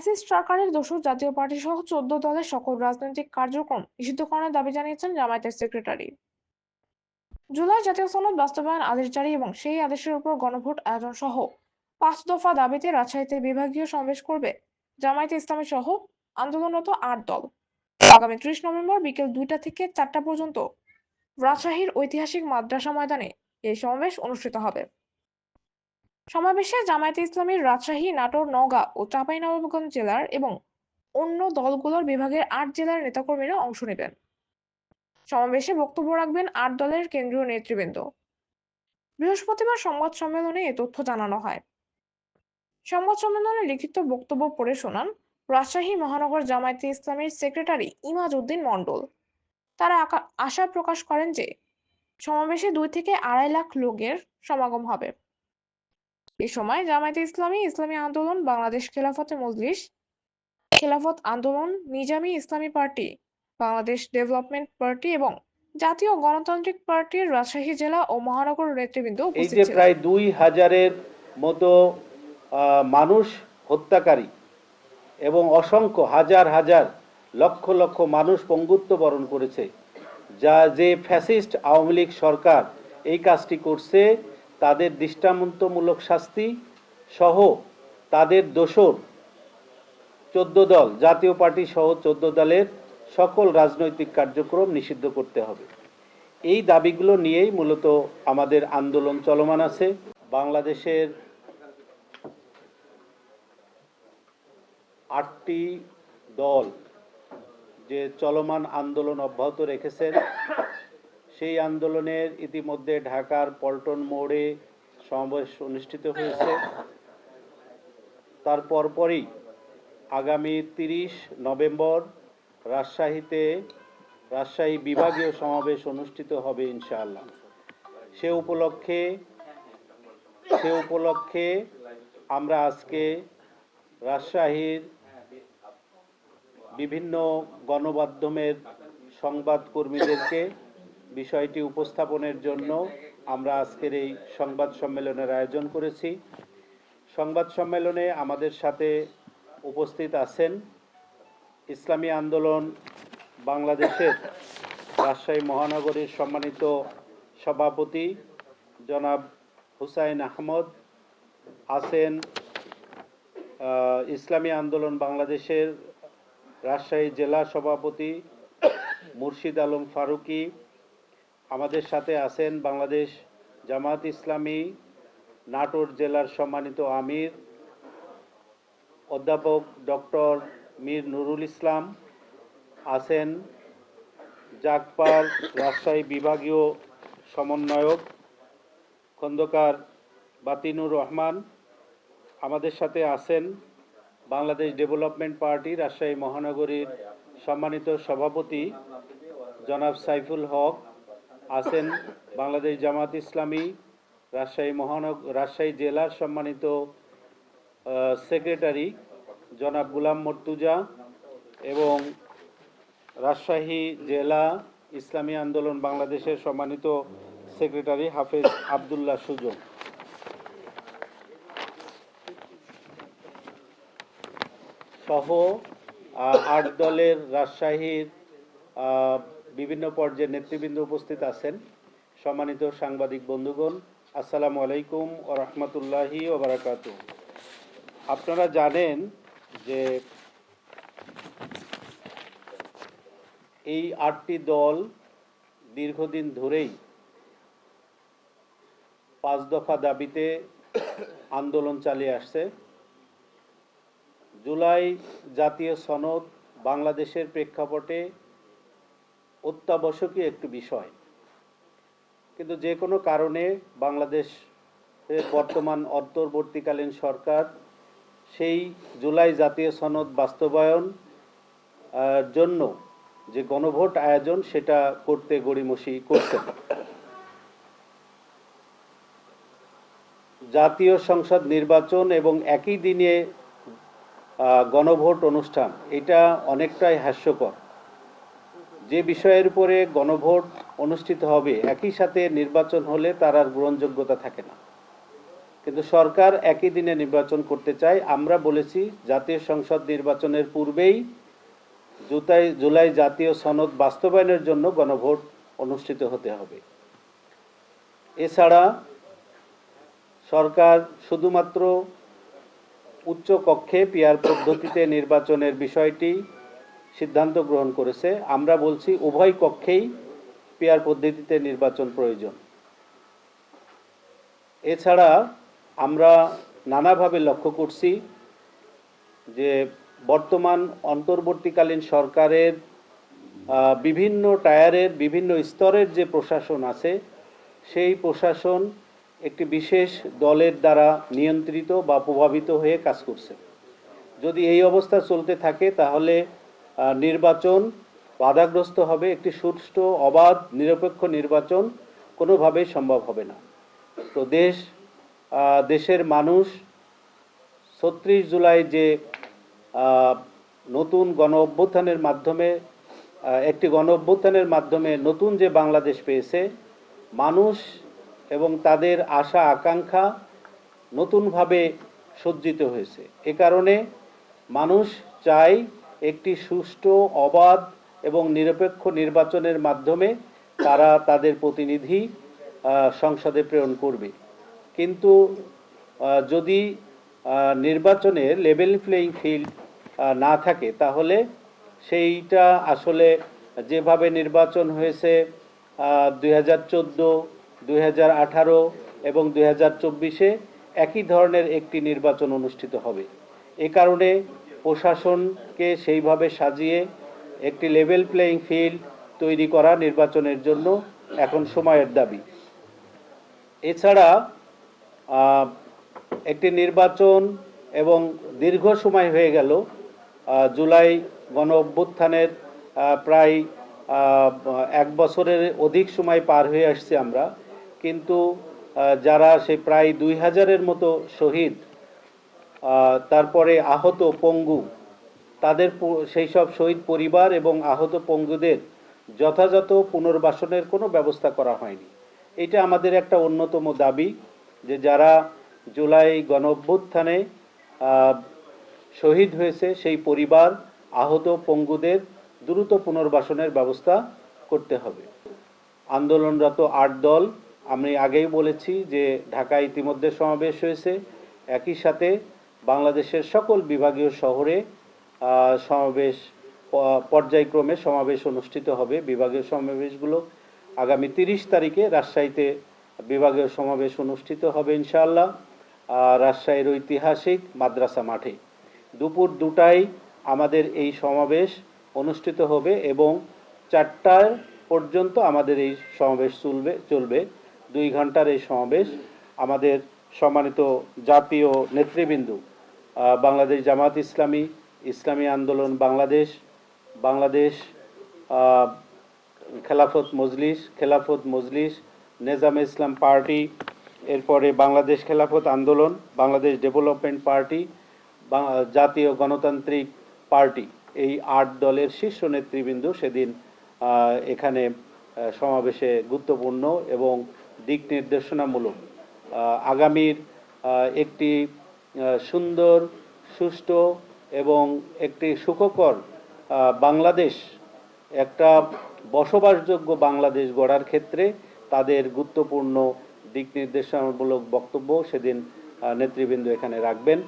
Fascist সরকারের দোষর জাতীয় পার্টি সহ চোদ্দ দলের সকল রাজনৈতিক কার্যক্রম নিষিদ্ধকরণের দাবি জানিয়েছেন জামায়াতের সেক্রেটারি। জুলাই জাতীয় সনদ বাস্তবায়ন আদেশ জারি এবং সেই আদেশের উপর গণভোট আয়োজন সহ পাঁচ দফা দাবিতে রাজশাহীতে বিভাগীয় সমাবেশ করবে জামায়াতে ইসলামী সহ আন্দোলনরত আট দল। আগামী ত্রিশ নভেম্বর বিকেল দুইটা থেকে চারটা পর্যন্ত রাজশাহীর ঐতিহাসিক মাদ্রাসা ময়দানে এই সমাবেশ অনুষ্ঠিত হবে। সমাবেশে জামায়াতে ইসলামীর রাজশাহী, নাটোর, নওগাঁ ও চাঁপাইনবাবগঞ্জ জেলার এবং অন্য দলগুলোর বিভাগের আট জেলার নেতাকর্মীরা অংশ নেবেন। সমাবেশে বক্তব্য রাখবেন আট দলের কেন্দ্রীয় নেতৃবৃন্দ। বৃহস্পতিবার সংবাদ সম্মেলনে এ তথ্য জানানো হয়। সংবাদ সম্মেলনে লিখিত বক্তব্য পড়ে শোনান রাজশাহী মহানগর জামায়াতে ইসলামীর সেক্রেটারি ইমাজ উদ্দিন মণ্ডল। তারা আশা প্রকাশ করেন যে সমাবেশে দুই থেকে আড়াই লাখ লোকের সমাগম হবে। এ সময় জামায়াতে ইসলামী ইসলামী আন্দোলন বাংলাদেশ খেলাফতে মজলিস খেলাফত আন্দোলন নিজামী ইসলামী পার্টি বাংলাদেশ ডেভেলপমেন্ট পার্টি এবং জাতীয় গণতান্ত্রিক পার্টির রাজশাহী জেলা ও মহানগর নেতৃবৃন্দ এই যে প্রায় দুই হাজারের মতো মানুষ হত্যাকারী এবং অসংখ্য হাজার হাজার লক্ষ লক্ষ মানুষ পঙ্গুত্ব বরণ করেছে যা যে ফ্যাসিস্ট আওয়ামী লীগ সরকার এই কাজটি করছে তাদের দৃষ্টান্তমূলক শাস্তি সহ তাদের দোষর চোদ্দ দল, জাতীয় পার্টি সহ চোদ্দ দলের সকল রাজনৈতিক কার্যক্রম নিষিদ্ধ করতে হবে। এই দাবিগুলো নিয়েই মূলত আমাদের আন্দোলন চলমান আছে। বাংলাদেশের আটটি দল যে চলমান আন্দোলন অব্যাহত রেখেছেন সেই আন্দোলনের ইতিমধ্যে ঢাকার পল্টন মোড়ে সমাবেশ অনুষ্ঠিত হয়েছে। তার পরপরই আগামী তিরিশ নভেম্বর রাজশাহীতে রাজশাহী বিভাগীয় সমাবেশ অনুষ্ঠিত হবে ইনশাআল্লাহ। সে উপলক্ষে সে উপলক্ষে আমরা আজকে রাজশাহীর বিভিন্ন গণমাধ্যমের সংবাদ কর্মীদেরকে বিষয়টি উপস্থাপনের জন্য আমরা আজকের এই সংবাদ সম্মেলনের আয়োজন করেছি। সংবাদ সম্মেলনে আমাদের সাথে উপস্থিত আছেন ইসলামী আন্দোলন বাংলাদেশের রাজশাহী মহানগরীর সম্মানিত সভাপতি জনাব হুসাইন আহমদ, আছেন ইসলামী আন্দোলন বাংলাদেশের রাজশাহী জেলা সভাপতি মুর্শিদ আলম ফারুকি আমাদের সাথে আছেন বাংলাদেশ জামাত ইসলামী, নাটোর জেলার সম্মানিত আমির, অধ্যাপক ডক্টর মীর নুরুল ইসলাম আছেন জাগপার রাজশাহী বিভাগীয় সমন্বয়ক, খন্দকার বাতিনুর রহমান আমাদের সাথে আছেন বাংলাদেশ ডেভেলপমেন্ট পার্টি রাজশাহী মহানগরীর সম্মানিত সভাপতি জনাব সাইফুল হক। আছেন বাংলাদেশ জামাত ইসলামী, রাজশাহী মহানগর রাজশাহী জেলার সম্মানিত সেক্রেটারি জনাব গুলাম মর্তুজা এবং রাজশাহী জেলা ইসলামী আন্দোলন বাংলাদেশের সম্মানিত সেক্রেটারি হাফেজ আবদুল্লাহ সুজন। সহ আট দলের রাজশাহীর বিভিন্ন পর্যায়ের নেতৃবৃন্দ উপস্থিত আছেন। সম্মানিত সাংবাদিক বন্ধুগণ, আসসালামু আলাইকুম ও রহমতুল্লাহি ও বারাকাত আপনারা জানেন যে এই আটটি দল দীর্ঘদিন ধরেই পাঁচ দফা দাবিতে আন্দোলন চালিয়ে আসছে। জুলাই জাতীয় সনদ বাংলাদেশের প্রেক্ষাপটে অত্যাবশ্যকীয় একটি বিষয়। কিন্তু যে কোনো কারণে বাংলাদেশ বর্তমান অন্তর্বর্তীকালীন সরকার সেই জুলাই জাতীয় সনদ বাস্তবায়ন জন্য যে গণভোট আয়োজন সেটা করতে গড়িমসি করছেন। জাতীয় সংসদ নির্বাচন এবং একই দিনে গণভোট অনুষ্ঠান, এটা অনেকটাই হাস্যকর। যে বিষয়ের উপরে গণভোট অনুষ্ঠিত হবে, একই সাথে নির্বাচন হলে তার আর গ্রহণযোগ্যতা থাকে না। কিন্তু সরকার একই দিনে নির্বাচন করতে চায়। আমরা বলেছি, জাতীয় সংসদ নির্বাচনের পূর্বেই জুতাই, জুলাই জাতীয় সনদ বাস্তবায়নের জন্য গণভোট অনুষ্ঠিত হতে হবে। এছাড়া সরকার শুধুমাত্র উচ্চ কক্ষে পিয়ার পদ্ধতিতে নির্বাচনের বিষয়টি সিদ্ধান্ত গ্রহণ করেছে। আমরা বলছি, উভয় কক্ষেই পেয়ার পদ্ধতিতে নির্বাচন প্রয়োজন। এছাড়া আমরা নানাভাবে লক্ষ্য করছি যে বর্তমান অন্তর্বর্তীকালীন সরকারের বিভিন্ন টায়ারের, বিভিন্ন স্তরের যে প্রশাসন আছে, সেই প্রশাসন একটি বিশেষ দলের দ্বারা নিয়ন্ত্রিত বা প্রভাবিত হয়ে কাজ করছে। যদি এই অবস্থা চলতে থাকে, তাহলে নির্বাচন বাধাগ্রস্ত হবে, একটি সুষ্ঠু, অবাধ, নিরপেক্ষ নির্বাচন কোনোভাবেই সম্ভব হবে না। তো দেশ দেশের মানুষ ছত্রিশ জুলাই যে নতুন গণ অভ্যুত্থানের মাধ্যমে একটি গণ অভ্যুত্থানের মাধ্যমে নতুন যে বাংলাদেশ পেয়েছে, মানুষ এবং তাদের আশা, আকাঙ্ক্ষা নতুনভাবে সজ্জিত হয়েছে। এ কারণে মানুষ চায় একটি সুষ্ঠু, অবাধ এবং নিরপেক্ষ নির্বাচনের মাধ্যমে তারা তাদের প্রতিনিধি সংসদে প্রেরণ করবে। কিন্তু যদি নির্বাচনে লেভেল প্লেয়িং ফিল্ড না থাকে, তাহলে সেইটা আসলে যেভাবে নির্বাচন হয়েছে দুই হাজার চোদ্দ, দুই হাজার আঠারো এবং দুই হাজার চব্বিশে একই ধরনের একটি নির্বাচন অনুষ্ঠিত হবে। এ কারণে প্রশাসনকে সেইভাবে সাজিয়ে একটি লেভেল প্লেয়িং ফিল্ড তৈরি করা নির্বাচনের জন্য এখন সময়ের দাবি। এছাড়া একটি নির্বাচন এবং দীর্ঘ সময় হয়ে গেল জুলাই গণ অভ্যুত্থানের প্রায় এক বছরের অধিক সময় পার হয়ে আসছে আমরা। কিন্তু যারা সেই প্রায় দুই হাজারের মতো শহীদ তারপরে আহত পঙ্গু, তাদের সেই সব শহীদ পরিবার এবং আহত পঙ্গুদের যথাযথ পুনর্বাসনের কোনো ব্যবস্থা করা হয়নি। এটা আমাদের একটা অন্যতম দাবি যে যারা জুলাই গণ অভ্যুত্থানে শহীদ হয়েছে, সেই পরিবার আহত পঙ্গুদের দ্রুত পুনর্বাসনের ব্যবস্থা করতে হবে। আন্দোলনরত আট দল, আমি আগেই বলেছি যে ঢাকায় ইতিমধ্যে সমাবেশ হয়েছে। একই সাথে বাংলাদেশের সকল বিভাগীয় শহরে সমাবেশ পর্যায়ক্রমে সমাবেশ অনুষ্ঠিত হবে। বিভাগীয় সমাবেশগুলো আগামী তিরিশ তারিখে রাজশাহীতে বিভাগীয় সমাবেশ অনুষ্ঠিত হবে ইনশাআল্লাহ। রাজশাহীর ঐতিহাসিক মাদ্রাসা মাঠে। দুপুর দুটায় আমাদের এই সমাবেশ অনুষ্ঠিত হবে এবং চারটার পর্যন্ত আমাদের এই সমাবেশ চলবে চলবে। দুই ঘণ্টার এই সমাবেশ আমাদের সম্মানিত জাতীয় নেতৃবৃন্দ বাংলাদেশ জামাত ইসলামী ইসলামী আন্দোলন বাংলাদেশ বাংলাদেশ খেলাফত মজলিস খেলাফত মজলিস, নেজামে ইসলাম পার্টি, এরপরে বাংলাদেশ খেলাফত আন্দোলন, বাংলাদেশ ডেভেলপমেন্ট পার্টি জাতীয় গণতান্ত্রিক পার্টি। এই আট দলের শীর্ষ নেতৃবৃন্দ সেদিন এখানে সমাবেশে গুরুত্বপূর্ণ এবং দিক নির্দেশনামূলক। আগামীর একটি সুন্দর, সুষ্ঠু এবং একটি সুখকর বাংলাদেশ, একটা বসবাসযোগ্য বাংলাদেশ গড়ার ক্ষেত্রে তাদের গুরুত্বপূর্ণ দিক নির্দেশনামূলক বক্তব্য সেদিন নেতৃবৃন্দ এখানে রাখবেন।